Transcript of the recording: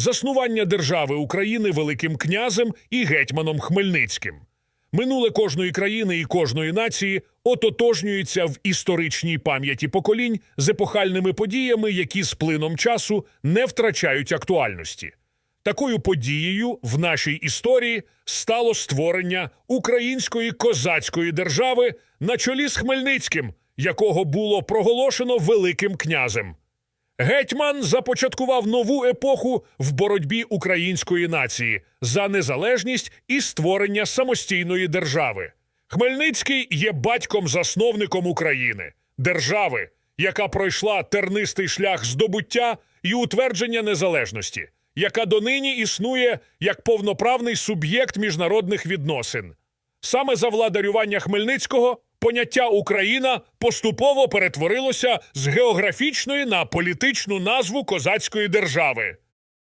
заснування держави України Великим князем і гетьманом Хмельницьким. Минуле кожної країни і кожної нації ототожнюється в історичній пам'яті поколінь з епохальними подіями, які з плином часу не втрачають актуальності. Такою подією в нашій історії стало створення української козацької держави на чолі з Хмельницьким, якого було проголошено Великим князем. Гетьман започаткував нову епоху в боротьбі української нації за незалежність і створення самостійної держави. Хмельницький є батьком-засновником України, держави, яка пройшла тернистий шлях здобуття і утвердження незалежності, яка донині існує як повноправний суб'єкт міжнародних відносин. Саме за владарювання Хмельницького поняття Україна поступово перетворилося з географічної на політичну назву козацької держави.